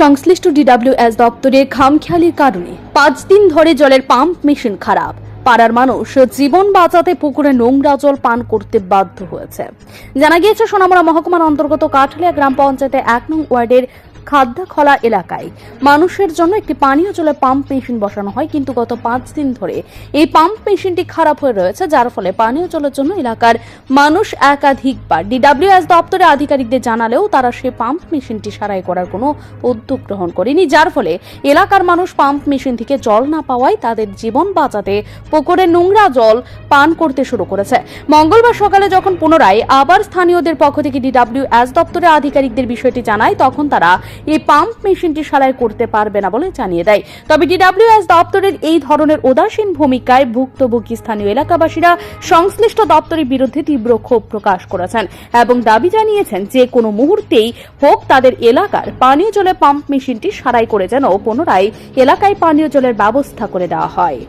সংশ্লিষ্ট ডিডাব্লিউএস দপ্তরের খামখেয়ালির কারণে পাঁচ দিন ধরে জলের পাম্প মেশিন খারাপ। পাড়ার মানুষ জীবন বাঁচাতে পুকুরে নোংরা জল পান করতে বাধ্য হয়েছে। জানা গিয়েছে, সোনামুড়া মহকুমার অন্তর্গত কাঠলিয়া গ্রাম পঞ্চায়েতে এক নং ওয়ার্ডের খাদ্যাখলা এলাকায়। মানুষের জন্য একটি পানীয় জলের পাম্প মেশিন বসানো হয়, কিন্তু গত পাঁচ দিন ধরে এই পাম্প মেশিনটি খারাপ হয়ে রয়েছে, যার ফলে পানীয় জলের জন্য এলাকার মানুষ একাধিকবার, ডিডাব্লিউএস দপ্তরের আধিকারিকদের জানালেও তারা সে পাম্প মেশিনটি সারাই করার কোনো উদ্যোগ গ্রহণ করেনি, যার ফলে এলাকার মানুষ পাম্প মেশিন থেকে জল না পাওয়ায় তাদের জীবন বাঁচাতে পুকুরে নোংরা জল পান করতে শুরু করেছে। মঙ্গলবার সকালে যখন পুনরায় আবার স্থানীয়দের পক্ষ থেকে ডিডাব্লিউএস দপ্তরের আধিকারিকদের বিষয়টি জানায়, তখন তারা এই পাম্প মেশিনটি সারাই করতে পারবে না বলে জানিয়ে দেয়। তবে ডিডাব্লিউএস দপ্তরের এই ধরনের উদাসীন ভূমিকায় ভুক্তভোগী স্থানীয় এলাকাবাসীরা সংশ্লিষ্ট দপ্তরের বিরুদ্ধে তীব্র ক্ষোভ প্রকাশ করেছেন এবং দাবি জানিয়েছেন যে কোনো মুহূর্তেই হোক তাদের এলাকার পানীয় জলের পাম্প মেশিনটি সারাই করে যেন পুনরায় এলাকায় পানীয় জলের ব্যবস্থা করে দেওয়া হয়।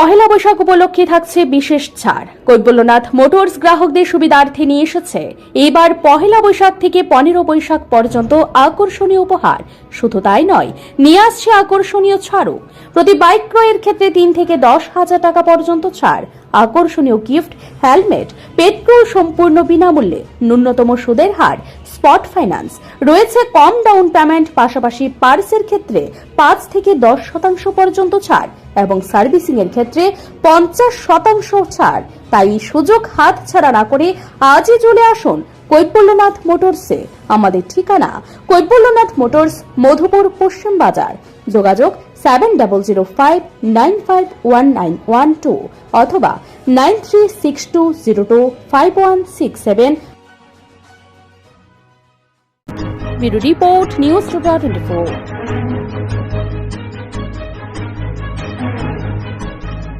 পহেলা বৈশাখ উপলক্ষে থাকছে বিশেষ ছাড়। কৈবল্যনাথ মোটরস গ্রাহকদের সুবিধার্থে নিয়ে এসেছে। এবার পহেলা বৈশাখ থেকে পনেরো বৈশাখ পর্যন্ত আকর্ষণীয় উপহার। শুধু তাই নয়, নিয়ে আসছে আকর্ষণীয় ছাড়ও। প্রতি বাইক ক্রয়ের ক্ষেত্রে তিন থেকে দশ হাজার টাকা পর্যন্ত ছাড়। আকর্ষণীয় গিফট, হেলমেট, পেট্রোল সম্পূর্ণ বিনামূল্যে। ন্যূনতম সুদের হার স্পট ফাইন্যান্স। রয়েছে কম ডাউন পেমেন্ট, পাশাপাশি পার্সের ক্ষেত্রে পাঁচ থেকে দশ শতাংশ পর্যন্ত ছাড় এবং সার্ভিসিং এর ক্ষেত্রে পঞ্চাশ শতাংশ ছাড়। তাই সুযোগ হাত ছাড়া না করে আজই চলে আসুন কৈবল্যনাথ মোটরসে আমাদের ঠিকানা কৈবল্যনাথ মোটরস, মধুপুর, পশ্চিম বাজার। যোগাযোগ seven double zero five nine five one nine one two অথবা nine three six two zero two five one six seven report news today twenty four.